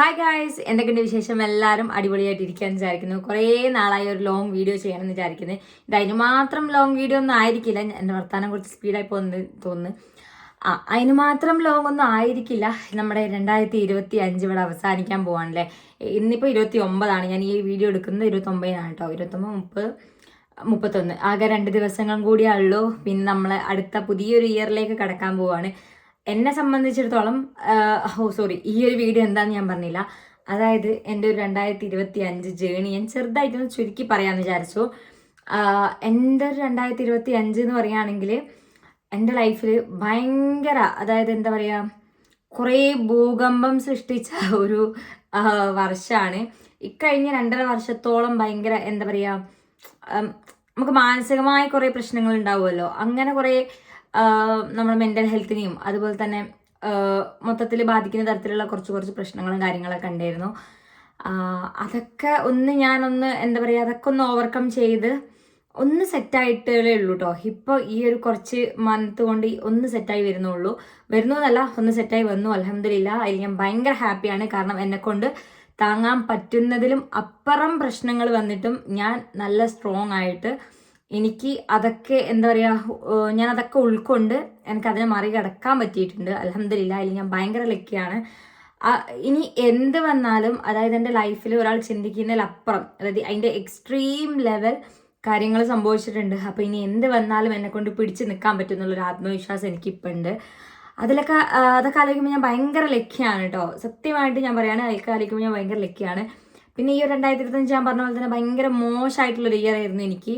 Hi guys എന്തൊക്കെയുണ്ട് വിശേഷം? എല്ലാവരും അടിപൊളിയായിട്ട് ഇരിക്കാൻ വിചാരിക്കുന്നു. കുറേ നാളായി ഒരു ലോങ് വീഡിയോ ചെയ്യണമെന്ന് വിചാരിക്കുന്നത് ഇത് അതിന് മാത്രം ലോങ് വീഡിയോ ഒന്നും ആയിരിക്കില്ല. എന്റെ വർത്താനം കുറച്ച് സ്പീഡായി പോകുന്നത് തോന്നുന്നു. ആ അതിന് മാത്രം ലോങ് ഒന്നും ആയിരിക്കില്ല. നമ്മുടെ രണ്ടായിരത്തി ഇരുപത്തി അഞ്ച് ഇവിടെ അവസാനിക്കാൻ പോവാണല്ലേ? ഇന്നിപ്പോൾ ഇരുപത്തി ഒമ്പതാണ് ഞാൻ ഈ വീഡിയോ എടുക്കുന്നത് ഇരുപത്തി ഒമ്പതിനാണ് കേട്ടോ ഇരുപത്തൊമ്പത് മുപ്പത് മുപ്പത്തൊന്ന്. ആകെ രണ്ട് ദിവസങ്ങളും കൂടിയേ ഉള്ളൂ. പിന്നെ നമ്മൾ അടുത്ത പുതിയൊരു ഇയറിലേക്ക് കടക്കാൻ പോവാണ്. എന്നെ സംബന്ധിച്ചിടത്തോളം ഓ സോറി ഈ ഒരു വീഡിയോ എന്താന്ന് ഞാൻ പറഞ്ഞില്ല. അതായത് എന്റെ ഒരു രണ്ടായിരത്തി ഇരുപത്തി അഞ്ച് ജേണി ഞാൻ ചെറുതായിട്ടൊന്ന് ചുരുക്കി പറയാമെന്ന് വിചാരിച്ചു. എന്റെ ഒരു രണ്ടായിരത്തി ഇരുപത്തി അഞ്ച് എന്ന് പറയുകയാണെങ്കിൽ എന്റെ ലൈഫിൽ ഭയങ്കര അതായത് എന്താ പറയുക കുറേ ഭൂകമ്പം സൃഷ്ടിച്ച ഒരു വർഷമാണ്. ഇക്കഴിഞ്ഞ രണ്ടര വർഷത്തോളം ഭയങ്കര എന്താ പറയുക നമുക്ക് മാനസികമായ കുറേ പ്രശ്നങ്ങൾ ഉണ്ടാവുമല്ലോ. അങ്ങനെ കുറേ നമ്മുടെ മെന്റൽ ഹെൽത്തിനെയും അതുപോലെ തന്നെ മൊത്തത്തിൽ ബാധിക്കുന്ന തരത്തിലുള്ള കുറച്ച് കുറച്ച് പ്രശ്നങ്ങളും കാര്യങ്ങളൊക്കെ ഉണ്ടായിരുന്നു. അതൊക്കെ ഒന്ന് ഞാനൊന്ന് എന്താ പറയുക അതൊക്കെ ഒന്ന് ഓവർകം ചെയ്ത് ഒന്ന് സെറ്റായിട്ടേ ഉള്ളൂ കേട്ടോ ഇപ്പോൾ ഈ ഒരു കുറച്ച് മന്ത് കൊണ്ട് ഒന്ന് സെറ്റായി വരുന്നുള്ളൂ. വരുന്നു എന്നല്ല ഒന്ന് സെറ്റായി വന്നു. അലഹമില്ല അതിൽ ഞാൻ ഭയങ്കര ഹാപ്പിയാണ് കാരണം എന്നെ കൊണ്ട് താങ്ങാൻ പറ്റുന്നതിലും അപ്പുറം പ്രശ്നങ്ങൾ വന്നിട്ടും ഞാൻ നല്ല സ്ട്രോങ് ആയിട്ട് എനിക്ക് അതൊക്കെ എന്താ പറയുക ഞാൻ അതൊക്കെ ഉൾക്കൊണ്ട് എനിക്ക് അതിനെ മറികടക്കാൻ പറ്റിയിട്ടുണ്ട്. അലഹമില്ല അതിൽ ഞാൻ ഭയങ്കര ലക്കിയാണ്. ഇനി എന്ത് വന്നാലും അതായത് എന്റെ ലൈഫിൽ ഒരാൾ ചിന്തിക്കുന്നതിലപ്പുറം അതായത് അതിന്റെ എക്സ്ട്രീം ലെവൽ കാര്യങ്ങൾ സംഭവിച്ചിട്ടുണ്ട്. അപ്പോൾ ഇനി എന്ത് വന്നാലും എന്നെ കൊണ്ട് പിടിച്ച് നിൽക്കാൻ പറ്റും എന്നുള്ളൊരു ആത്മവിശ്വാസം എനിക്കിപ്പോൾ ഉണ്ട് അതിലൊക്കെ അതൊക്കെ ആലോചിക്കുമ്പോൾ ഞാൻ ഭയങ്കര ലക്കിയാണ് കേട്ടോ. സത്യമായിട്ട് ഞാൻ പറയുകയാണ് അതൊക്കെ ആലോചിക്കുമ്പോൾ ഞാൻ ഭയങ്കര ലക്കിയാണ്. പിന്നെ ഈ രണ്ടായിരത്തി ഇരുപത്തഞ്ച് ഞാൻ പറഞ്ഞ പോലെ തന്നെ ഭയങ്കര മോശമായിട്ടുള്ളൊരു ഇയർ ആയിരുന്നു എനിക്ക്.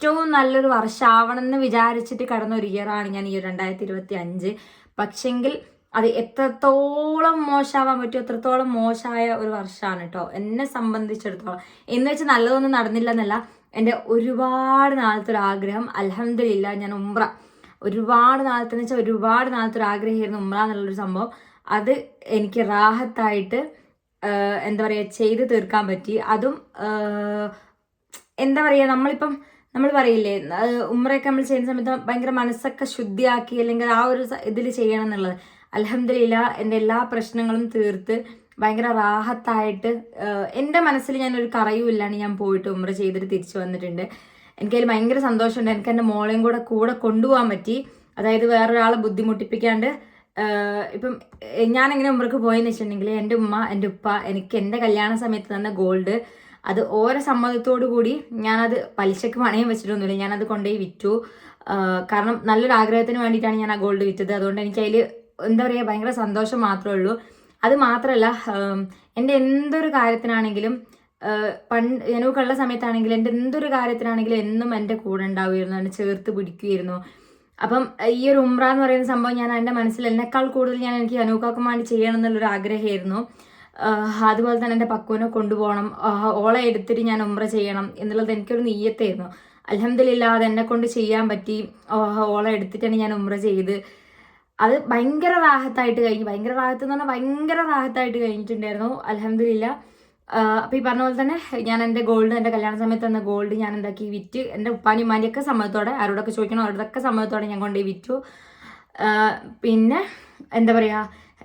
ഏറ്റവും നല്ലൊരു വർഷമാവണം എന്ന് വിചാരിച്ചിട്ട് കടന്ന ഒരു ഇയറാണ് ഞാൻ ഈ രണ്ടായിരത്തി ഇരുപത്തി അഞ്ച് പക്ഷെങ്കിൽ അത് എത്രത്തോളം മോശമാവാൻ പറ്റും എത്രത്തോളം മോശമായ ഒരു വർഷമാണ് കേട്ടോ എന്നെ സംബന്ധിച്ചിടത്തോളം. എന്ന് വെച്ച് നല്ലതൊന്നും നടന്നില്ല എന്നല്ല എന്റെ ഒരുപാട് നാളത്തെ ഒരു ആഗ്രഹം അലഹമില്ല ഞാൻ ഉമ്ര ഒരുപാട് നാളത്തെ എന്ന് വെച്ചാൽ ഒരുപാട് നാളത്തെ ഒരു ആഗ്രഹമായിരുന്നു ഉമ്ര എന്നുള്ളൊരു സംഭവം. അത് എനിക്ക് റാഹത്തായിട്ട് എന്താ പറയുക ചെയ്ത് തീർക്കാൻ പറ്റി. അതും എന്താ പറയുക നമ്മളിപ്പം നമ്മൾ പറയില്ലേ ഉമ്രയൊക്കെ നമ്മൾ ചെയ്യുന്ന സമയത്ത് ഭയങ്കര മനസ്സൊക്കെ ശുദ്ധിയാക്കി അല്ലെങ്കിൽ ആ ഒരു ഇതിൽ ചെയ്യണം എന്നുള്ളത്. അലഹമില്ല എന്റെ എല്ലാ പ്രശ്നങ്ങളും തീർത്ത് ഭയങ്കര റാഹത്തായിട്ട് എന്റെ മനസ്സിൽ ഞാനൊരു കറയും ഇല്ലാണ്ട് ഞാൻ പോയിട്ട് ഉമ്ര ചെയ്തിട്ട് തിരിച്ചു വന്നിട്ടുണ്ട്. എനിക്കതിൽ ഭയങ്കര സന്തോഷമുണ്ട്. എനിക്ക് എന്റെ മോളെയും കൂടെ കൂടെ കൊണ്ടുപോകാൻ പറ്റി. അതായത് വേറൊരാളെ ബുദ്ധിമുട്ടിപ്പിക്കാണ്ട് ഇപ്പം ഞാനെങ്ങനെ ഉമ്രക്ക് പോയെന്ന് വെച്ചിട്ടുണ്ടെങ്കിൽ എന്റെ ഉമ്മ എന്റെ ഉപ്പ എനിക്ക് എന്റെ കല്യാണ സമയത്ത് തന്ന ഗോൾഡ് അത് ഓരോ സമ്മതത്തോടു കൂടി ഞാനത് പലിശക്ക് പണയം വെച്ചിട്ടൊന്നുമില്ല. ഞാനത് കൊണ്ടുപോയി വിറ്റു. കാരണം നല്ലൊരു ആഗ്രഹത്തിന് വേണ്ടിയിട്ടാണ് ഞാൻ ആ ഗോൾഡ് വിറ്റത്. അതുകൊണ്ട് എനിക്ക് അതിൽ എന്താ പറയുക ഭയങ്കര സന്തോഷം മാത്രമേ ഉള്ളൂ. അത് മാത്രമല്ല എന്റെ എന്തൊരു കാര്യത്തിനാണെങ്കിലും പണ്ട് ഞാനൊക്കെയുള്ള സമയത്താണെങ്കിലും എന്റെ എന്തൊരു കാര്യത്തിനാണെങ്കിലും എന്നും എന്റെ കൂടെ ഉണ്ടാവുമായിരുന്നു. എന്നെ ചേർത്ത് പിടിക്കുമായിരുന്നു. അപ്പം ഈ ഒരു ഉംറ എന്ന് പറയുന്ന സംഭവം ഞാൻ എന്റെ മനസ്സിൽ എന്നെക്കാൾ കൂടുതൽ ഞാൻ എനിക്ക് അനൂക്കാക്കും വേണ്ടി ചെയ്യണം എന്നുള്ളൊരു ആഗ്രഹമായിരുന്നു. അതുപോലെ തന്നെ എന്റെ പക്കുവിനെ കൊണ്ടുപോകണം. ഓള എടുത്തിട്ട് ഞാൻ ഉമ്ര ചെയ്യണം എന്നുള്ളത് എനിക്കൊരു നീയത്തായിരുന്നു അലഹമില്ല അത് എന്നെ കൊണ്ട് ചെയ്യാൻ പറ്റി. ഓള എടുത്തിട്ടാണ് ഞാൻ ഉമ്ര ചെയ്ത്. അത് ഭയങ്കര റാഹത്തായിട്ട് കഴിഞ്ഞു. ഭയങ്കര റാഹത്ത് എന്ന് പറഞ്ഞാൽ ഭയങ്കര റാഹത്തായിട്ട് കഴിഞ്ഞിട്ടുണ്ടായിരുന്നു. അലഹമില്ല അപ്പം ഈ പറഞ്ഞ പോലെ തന്നെ ഞാൻ എന്റെ ഗോൾഡ് എന്റെ കല്യാണ സമയത്ത് തന്ന ഗോൾഡ് ഞാൻ എന്താക്കി വിറ്റ്. എന്റെ ഉപ്പാനി ഉമ്മാന്റെയൊക്കെ സമ്മതത്തോടെ ആരോടൊക്കെ ചോദിക്കണം അവരുടെയൊക്കെ സമ്മതത്തോടെ ഞാൻ കൊണ്ടുപോയി വിറ്റു. പിന്നെ എന്താ പറയുക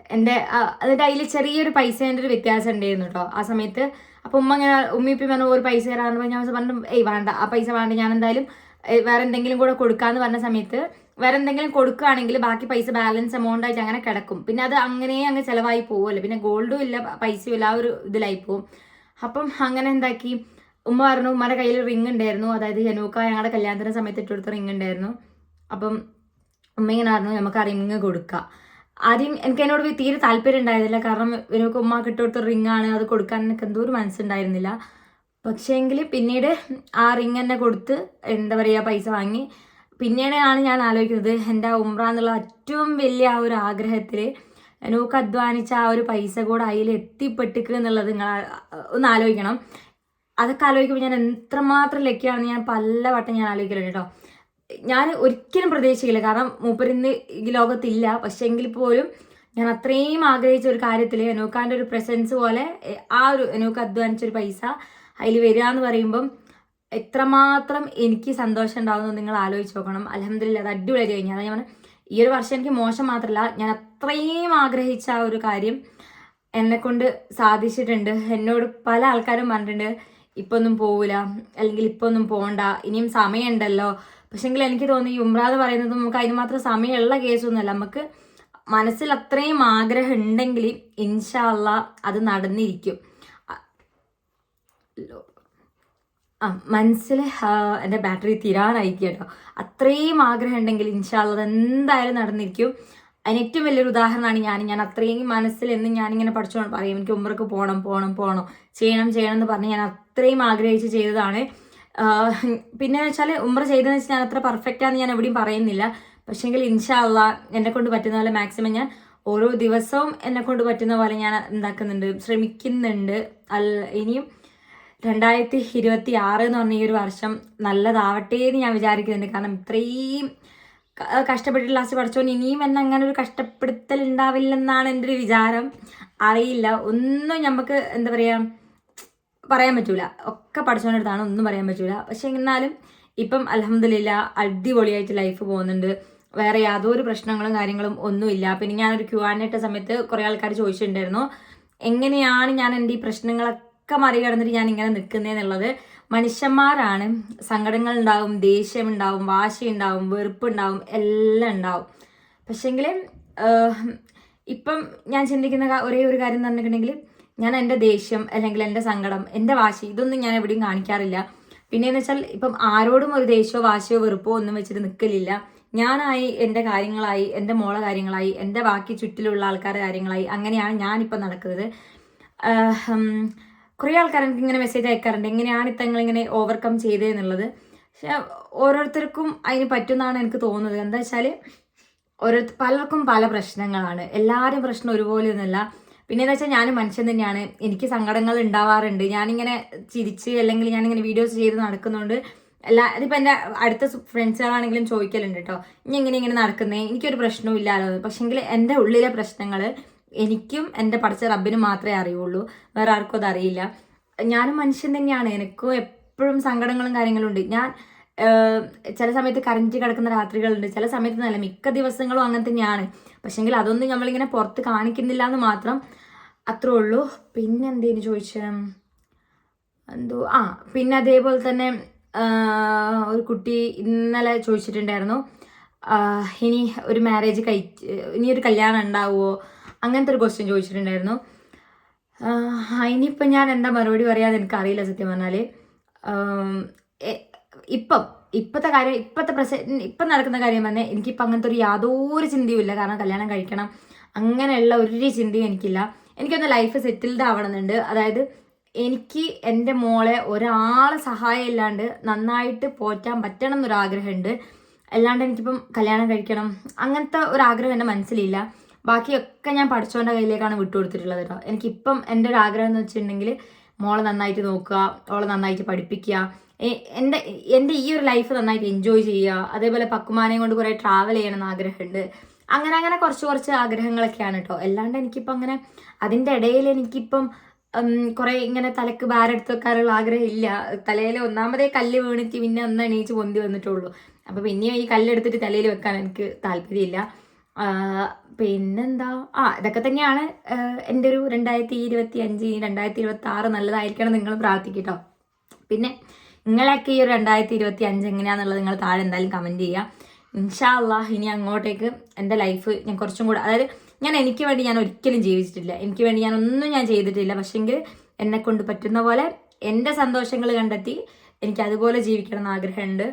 എന്റെ അതിന്റെ അതിൽ ചെറിയൊരു പൈസേന്റെ ഒരു വ്യത്യാസം ഉണ്ടായിരുന്നു കേട്ടോ ആ സമയത്ത്. അപ്പോൾ ഉമ്മ ഇങ്ങനെ ഉമ്മി ഇപ്പം പറഞ്ഞു ഒരു പൈസ തരാമെന്ന് ഞാൻ പറഞ്ഞു ഏയ് വേണ്ട ആ പൈസ വേണ്ട ഞാൻ എന്തായാലും വേറെ എന്തെങ്കിലും കൂടെ കൊടുക്കാന്ന് പറഞ്ഞ സമയത്ത് വേറെ എന്തെങ്കിലും കൊടുക്കുകയാണെങ്കിൽ ബാക്കി പൈസ ബാലൻസ് എമൗണ്ട് ആയിട്ട് അങ്ങനെ കിടക്കും. പിന്നെ അത് അങ്ങനെ അങ്ങ് ചിലവായി പോകുമല്ലോ പിന്നെ ഗോൾഡും ഇല്ല പൈസയും ഇല്ല ആ ഒരു ഇതിലായി പോകും അപ്പം അങ്ങനെ എന്താക്കി? ഉമ്മ പറഞ്ഞു ഉമ്മയുടെ കയ്യിൽ റിങ് ഉണ്ടായിരുന്നു. അതായത് ഹനൂക്ക ഞങ്ങളുടെ കല്യാണത്തിന് സമയത്ത് ഇട്ടുകൊടുത്ത റിങ് ഉണ്ടായിരുന്നു. അപ്പം ഉമ്മ ഇങ്ങനെ പറഞ്ഞു നമുക്ക് ആ റിങ് കൊടുക്കാം. ആദ്യം എനിക്ക് എന്നോട് തീരെ താല്പര്യം ഉണ്ടായിരുന്നില്ല. കാരണം ഇവനൊക്കെ ഉമ്മ ഇട്ടുകൊടുത്ത റിംഗ് ആണ്. അത് കൊടുക്കാൻ എനിക്ക് എന്തോ ഒരു മനസ്സുണ്ടായിരുന്നില്ല. പക്ഷേങ്കിൽ പിന്നീട് ആ റിങ് തന്നെ കൊടുത്ത് എന്താ പറയുക പൈസ വാങ്ങി. പിന്നീടാണ് ഞാൻ ആലോചിക്കുന്നത് എന്റെ ഉംറ എന്നുള്ള ഏറ്റവും വലിയ ആ ഒരു ആഗ്രഹത്തിൽ എനിക്ക് അധ്വാനിച്ച ആ ഒരു പൈസ കൂടെ അതിൽ എത്തിപ്പെട്ടിക്കുക എന്നുള്ളത് നിങ്ങൾ ഒന്ന് ആലോചിക്കണം. അതൊക്കെ ആലോചിക്കുമ്പോൾ ഞാൻ എത്രമാത്രം ലക്കിയാണെന്ന് ഞാൻ പല വട്ടം ഞാൻ ആലോചിക്കലുണ്ട് കേട്ടോ. ഞാൻ ഒരിക്കലും പ്രതീക്ഷിക്കില്ല കാരണം മൂപ്പരിന്ന് ഈ ലോകത്തില്ല. പക്ഷെ എങ്കിൽ പോലും ഞാൻ അത്രയും ആഗ്രഹിച്ച ഒരു കാര്യത്തിൽ അനൂക്കാന്റെ ഒരു പ്രസൻസ് പോലെ ആ ഒരു അനൂക്ക് അധ്വാനിച്ച ഒരു പൈസ അതിൽ വരിക എന്ന് പറയുമ്പം എത്രമാത്രം എനിക്ക് സന്തോഷം ഉണ്ടാകുന്നു നിങ്ങൾ ആലോചിച്ച് നോക്കണം. അലഹമില്ല അത് അടിപൊളി കഴിഞ്ഞു. അതായത് ഞാൻ ഈ ഒരു വർഷം എനിക്ക് മോശം മാത്രമല്ല ഞാൻ അത്രയും ആഗ്രഹിച്ച ആ ഒരു കാര്യം എന്നെ കൊണ്ട് സാധിച്ചിട്ടുണ്ട്. എന്നോട് പല ആൾക്കാരും പറഞ്ഞിട്ടുണ്ട് ഇപ്പൊന്നും പോവില്ല അല്ലെങ്കിൽ ഇപ്പൊന്നും പോണ്ട ഇനിയും സമയമുണ്ടല്ലോ പക്ഷെങ്കിൽ എനിക്ക് തോന്നി ഉംറ എന്ന് പറയുന്നത് നമുക്ക് അതിന് മാത്രം സമയമുള്ള കേസൊന്നുമല്ല. നമുക്ക് മനസ്സിൽ അത്രയും ആഗ്രഹം ഉണ്ടെങ്കിൽ ഇൻഷാല്ല അത് നടന്നിരിക്കും. മനസ്സിൽ എന്റെ ബാറ്ററി തീരാനായി കേട്ടോ അത്രയും ആഗ്രഹം ഉണ്ടെങ്കിൽ ഇൻഷാല്ല അത് എന്തായാലും നടന്നിരിക്കും. അതിന് ഏറ്റവും വലിയൊരു ഉദാഹരണമാണ് ഞാൻ. ഞാൻ അത്രയും മനസ്സിൽ എന്ന് ഞാനിങ്ങനെ പഠിച്ചോണ്ട് പറയും എനിക്ക് ഉമ്മർക്ക് പോകണം പോകണം പോകണം ചെയ്യണം ചെയ്യണം എന്ന് പറഞ്ഞ് ഞാൻ അത്രയും ആഗ്രഹിച്ച് ചെയ്തതാണ്. പിന്നെ വെച്ചാൽ ഉമ്ര ചെയ്തതെന്ന് വെച്ചാൽ ഞാൻ അത്ര പെർഫെക്റ്റ് ആണെന്ന് ഞാൻ എവിടെയും പറയുന്നില്ല. പക്ഷേങ്കിൽ ഇൻഷാല്ല എന്നെ കൊണ്ട് പറ്റുന്ന പോലെ മാക്സിമം ഞാൻ ഓരോ ദിവസവും എന്നെ കൊണ്ട് പറ്റുന്ന പോലെ ഞാൻ എന്താക്കുന്നുണ്ട് ശ്രമിക്കുന്നുണ്ട്. അല്ല ഇനിയും രണ്ടായിരത്തി ഇരുപത്തി ആറ് എന്ന് പറഞ്ഞ ഈ ഒരു വർഷം നല്ലതാവട്ടെ എന്ന് ഞാൻ വിചാരിക്കുന്നുണ്ട്. കാരണം ഇത്രയും കഷ്ടപ്പെട്ടിട്ട് കഷ്ടപ്പെട്ട് ലാസ്റ്റ് പഠിച്ചോണ്ട് ഇനിയും എന്നെ അങ്ങനെ ഒരു കഷ്ടപ്പെടുത്തൽ ഉണ്ടാവില്ലെന്നാണ് എന്റെ ഒരു വിചാരം. അറിയില്ല. ഒന്നും നമുക്ക് എന്താ പറയുക പറയാൻ പറ്റൂല. ഒക്കെ പഠിച്ചോണ്ടടുത്താണ് ഒന്നും പറയാൻ പറ്റൂല. പക്ഷെ എന്നാലും ഇപ്പം അലഹമില്ല അടിപൊളിയായിട്ട് ലൈഫ് പോകുന്നുണ്ട്. വേറെ യാതൊരു പ്രശ്നങ്ങളും കാര്യങ്ങളും ഒന്നുമില്ല. പിന്നെ ഞാനൊരു ക്യൂ ആനിട്ട സമയത്ത് കുറേ ആൾക്കാർ ചോദിച്ചിട്ടുണ്ടായിരുന്നു. എങ്ങനെയാണ് ഞാൻ എന്റെ ഈ പ്രശ്നങ്ങളൊക്കെ മറികടന്നിട്ട് ഞാൻ ഇങ്ങനെ നിൽക്കുന്നതെന്നുള്ളത് മനുഷ്യന്മാരാണ്. സങ്കടങ്ങൾ ഉണ്ടാവും ദേഷ്യം ഉണ്ടാവും വാശി ഉണ്ടാവും വെറുപ്പ് ഉണ്ടാവും എല്ലാം ഉണ്ടാവും. പക്ഷെങ്കിൽ ഇപ്പം ഞാൻ ചിന്തിക്കുന്ന ഒരേ ഒരു കാര്യം എന്ന് പറഞ്ഞിട്ടുണ്ടെങ്കിൽ ഞാൻ എന്റെ ദേഷ്യം അല്ലെങ്കിൽ എന്റെ സങ്കടം എന്റെ വാശി ഇതൊന്നും ഞാൻ എവിടെയും കാണിക്കാറില്ല. പിന്നെയെന്ന് വെച്ചാൽ ഇപ്പം ആരോടും ഒരു ദേഷ്യമോ വാശിയോ വെറുപ്പോ ഒന്നും വെച്ചിട്ട് നിൽക്കലില്ല ഞാനായി എന്റെ കാര്യങ്ങളായി എന്റെ മോളെ കാര്യങ്ങളായി എന്റെ ബാക്കി ചുറ്റിലുള്ള ആൾക്കാരുടെ കാര്യങ്ങളായി അങ്ങനെയാണ് ഞാനിപ്പോൾ നടക്കുന്നത്. കുറേ ആൾക്കാർ എനിക്ക് ഇങ്ങനെ മെസ്സേജ് അയക്കാറുണ്ട്. എങ്ങനെയാണ് ഇത്തങ്ങൾ ഇങ്ങനെ ഓവർകം ചെയ്തതെന്നുള്ളത് പക്ഷെ ഓരോരുത്തർക്കും അതിന് പറ്റുമെന്നാണ് എനിക്ക് തോന്നുന്നത്. എന്താ വെച്ചാൽ ഓരോ പലർക്കും പല പ്രശ്നങ്ങളാണ്. എല്ലാവരും പ്രശ്നം ഒരുപോലെ ഒന്നുമല്ല. പിന്നെ എന്താ വെച്ചാൽ ഞാൻ മനുഷ്യൻ തന്നെയാണ്. എനിക്ക് സങ്കടങ്ങൾ ഉണ്ടാവാറുണ്ട്. ഞാനിങ്ങനെ ചിരിച്ച് അല്ലെങ്കിൽ ഞാനിങ്ങനെ വീഡിയോസ് ചെയ്ത് നടക്കുന്നുണ്ട് എല്ലാ ഇതിപ്പോൾ എന്റെ അടുത്ത ഫ്രണ്ട്സുകളാണെങ്കിലും ചോദിക്കലുണ്ട് കേട്ടോ ഇനി എങ്ങനെ ഇങ്ങനെ നടക്കുന്നേ? എനിക്കൊരു പ്രശ്നവും ഇല്ലല്ലോ പക്ഷെങ്കിൽ എന്റെ ഉള്ളിലെ പ്രശ്നങ്ങൾ എനിക്കും എന്റെ പഠിച്ച റബ്ബിനും മാത്രമേ അറിയുള്ളൂ. വേറെ ആർക്കും അത് അറിയില്ല. ഞാനും മനുഷ്യൻ തന്നെയാണ്. എനിക്കും എപ്പോഴും സങ്കടങ്ങളും കാര്യങ്ങളും ഉണ്ട്. ഞാൻ ചില സമയത്ത് കരഞ്ഞിട്ട് കിടക്കുന്ന രാത്രികളുണ്ട്. ചില സമയത്ത് നല്ല മിക്ക ദിവസങ്ങളും അങ്ങനെ തന്നെയാണ്. പക്ഷെങ്കിൽ അതൊന്നും നമ്മളിങ്ങനെ പുറത്ത് കാണിക്കുന്നില്ല എന്ന് മാത്രം അത്രേ ഉള്ളൂ. പിന്നെ എന്തേലും ചോദിച്ച? എന്തോ ആ പിന്നെ അതേപോലെ തന്നെ ഒരു കുട്ടി ഇന്നലെ ചോദിച്ചിട്ടുണ്ടായിരുന്നു ഇനി ഒരു മാരേജ് കഴിച്ച് ഇനി ഒരു കല്യാണം ഉണ്ടാവുമോ അങ്ങനത്തെ ഒരു ക്വസ്റ്റ്യൻ ചോദിച്ചിട്ടുണ്ടായിരുന്നു. അതിനിപ്പം ഞാൻ എന്താ മറുപടി പറയാതെ എനിക്കറിയില്ല സത്യം പറഞ്ഞാൽ ഇപ്പം ഇപ്പോഴത്തെ കാര്യം ഇപ്പോഴത്തെ പ്രസന്റ് ഇപ്പം നടക്കുന്ന കാര്യം തന്നെ എനിക്കിപ്പം അങ്ങനത്തെ ഒരു യാതൊരു ചിന്തയും ഇല്ല. കാരണം കല്യാണം കഴിക്കണം അങ്ങനെയുള്ള ഒരു ചിന്തയും എനിക്കില്ല. എനിക്കൊന്ന് ലൈഫ് സെറ്റിൽഡ് ആവണമെന്നുണ്ട്. അതായത് എനിക്ക് എന്റെ മോളെ ഒരാളെ സഹായം ഇല്ലാണ്ട് നന്നായിട്ട് പോറ്റാൻ പറ്റണം എന്നൊരാഗ്രഹമുണ്ട് അല്ലാണ്ട് എനിക്കിപ്പം കല്യാണം കഴിക്കണം അങ്ങനത്തെ ഒരാഗ്രഹം എന്റെ മനസ്സിലില്ല. ബാക്കിയൊക്കെ ഞാൻ പഠിച്ചോന്റെ കയ്യിലേക്കാണ് വിട്ടുകൊടുത്തിട്ടുള്ളത് കേട്ടോ. എനിക്കിപ്പം എന്റെ ഒരു ആഗ്രഹം എന്ന് വെച്ചിട്ടുണ്ടെങ്കിൽ മോളെ നന്നായിട്ട് നോക്കുക അവളെ നന്നായിട്ട് പഠിപ്പിക്കുക. എന്റെ എന്റെ ഈ ഒരു ലൈഫ് നന്നായിട്ട് എൻജോയ് ചെയ്യുക. അതേപോലെ പക്കുമാനെയും കൊണ്ട് കുറേ ട്രാവൽ ചെയ്യണം എന്ന് ആഗ്രഹമുണ്ട്. അങ്ങനെ അങ്ങനെ കുറച്ച് കുറച്ച് ആഗ്രഹങ്ങളൊക്കെയാണ് കേട്ടോ അല്ലാണ്ട് എനിക്കിപ്പം അങ്ങനെ അതിന്റെ ഇടയിൽ എനിക്കിപ്പം കുറേ ഇങ്ങനെ തലക്ക് ഭാരെടുത്ത് വെക്കാനുള്ള ആഗ്രഹം ഇല്ല. തലയിൽ ഒന്നാമതേ കല്ല് വീണിട്ട് പിന്നെ ഒന്ന് എണീച്ച് പൊന്തി വന്നിട്ടുള്ളൂ. അപ്പോൾ പിന്നെയും ഈ കല്ലെടുത്തിട്ട് തലയിൽ വെക്കാൻ എനിക്ക് താല്പര്യമില്ല. പിന്നെന്താ? ആ ഇതൊക്കെ തന്നെയാണ് എന്റെ ഒരു രണ്ടായിരത്തി ഇരുപത്തി അഞ്ച് രണ്ടായിരത്തി ഇരുപത്തി ആറ് നല്ലതായിരിക്കണം നിങ്ങൾ പ്രാർത്ഥിക്കട്ടോ. പിന്നെ നിങ്ങളൊക്കെ ഈ ഒരു രണ്ടായിരത്തി ഇരുപത്തി അഞ്ച് എങ്ങനെയാണെന്നുള്ളത് നിങ്ങൾ താഴെ എന്തായാലും കമന്റ് ചെയ്യുക ഇൻഷാ അള്ളാഹ് ഇനി അങ്ങോട്ടേക്ക് എന്റെ ലൈഫ് ഞാൻ കുറച്ചും കൂടെ അതായത് ഞാൻ എനിക്ക് വേണ്ടി ഞാൻ ഒരിക്കലും ജീവിച്ചിട്ടില്ല. എനിക്ക് വേണ്ടി ഞാൻ ഒന്നും ഞാൻ ചെയ്തിട്ടില്ല. പക്ഷെങ്കിൽ എന്നെ കൊണ്ട് പറ്റുന്ന പോലെ എന്റെ സന്തോഷങ്ങൾ കണ്ടെത്തി എനിക്ക് അതുപോലെ ജീവിക്കണം എന്ന് ആഗ്രഹമുണ്ട്.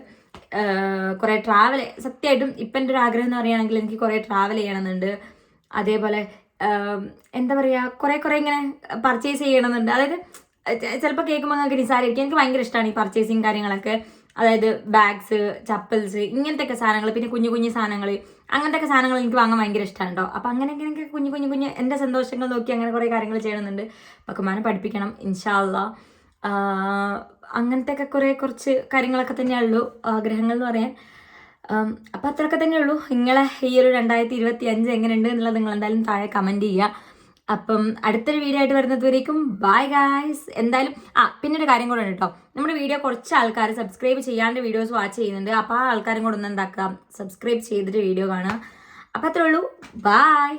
കുറേ ട്രാവൽ സത്യമായിട്ടും ഇപ്പം എന്റെ ഒരു ആഗ്രഹം എന്ന് പറയുകയാണെങ്കിൽ എനിക്ക് കുറേ ട്രാവൽ ചെയ്യണമെന്നുണ്ട്. അതേപോലെ എന്താ പറയുക കുറേ കുറേ ഇങ്ങനെ പർച്ചേസ് ചെയ്യണമെന്നുണ്ട്. അതായത് ചിലപ്പോൾ കേൾക്കുമ്പോൾ നിങ്ങൾക്ക് നിസാരിക്കും എനിക്ക് ഭയങ്കര ഇഷ്ടമാണ് ഈ പർച്ചേസിങ് കാര്യങ്ങളൊക്കെ. അതായത് ബാഗ്സ് ചപ്പൽസ് ഇങ്ങനത്തെ ഒക്കെ സാധനങ്ങൾ പിന്നെ കുഞ്ഞു കുഞ്ഞു സാധനങ്ങൾ. അങ്ങനത്തെ ഒക്കെ സാധനങ്ങൾ എനിക്ക് വാങ്ങാൻ ഭയങ്കര ഇഷ്ടമാണ് കേട്ടോ. അപ്പം അങ്ങനെയൊക്കെ എനിക്ക് കുഞ്ഞു കുഞ്ഞു കുഞ്ഞു എന്റെ സന്തോഷങ്ങൾ നോക്കി അങ്ങനെ കുറേ കാര്യങ്ങൾ ചെയ്യണമെന്നുണ്ട്. പക്കുമാനെ പഠിപ്പിക്കണം ഇൻഷാല്ല അങ്ങനത്തെ ഒക്കെ കുറേ കുറച്ച് കാര്യങ്ങളൊക്കെ തന്നെയുള്ളൂ ആഗ്രഹങ്ങൾ എന്ന് പറയാൻ അപ്പം അത്രയൊക്കെ തന്നെ ഉള്ളൂ നിങ്ങളെ ഈ ഒരു രണ്ടായിരത്തി ഇരുപത്തി അഞ്ച് എങ്ങനെയുണ്ട് എന്നുള്ളത് നിങ്ങൾ എന്തായാലും താഴെ കമന്റ് ചെയ്യുക. അപ്പം അടുത്തൊരു വീഡിയോ ആയിട്ട് വരുന്നത് വരേക്കും. ബൈ ഗായ്സ് എന്തായാലും ആ പിന്നെ ഒരു കാര്യം കൂടെ ഉണ്ട് കേട്ടോ. നമ്മുടെ വീഡിയോ കുറച്ച് ആൾക്കാർ സബ്സ്ക്രൈബ് ചെയ്യാണ്ട് വീഡിയോസ് വാച്ച് ചെയ്യുന്നുണ്ട്. അപ്പോൾ ആ ആൾക്കാരും കൂടെ ഒന്ന് എന്താക്കുക സബ്സ്ക്രൈബ് ചെയ്തിട്ട് വീഡിയോ കാണുക. അപ്പം അത്രേ ഉള്ളൂ. ബൈ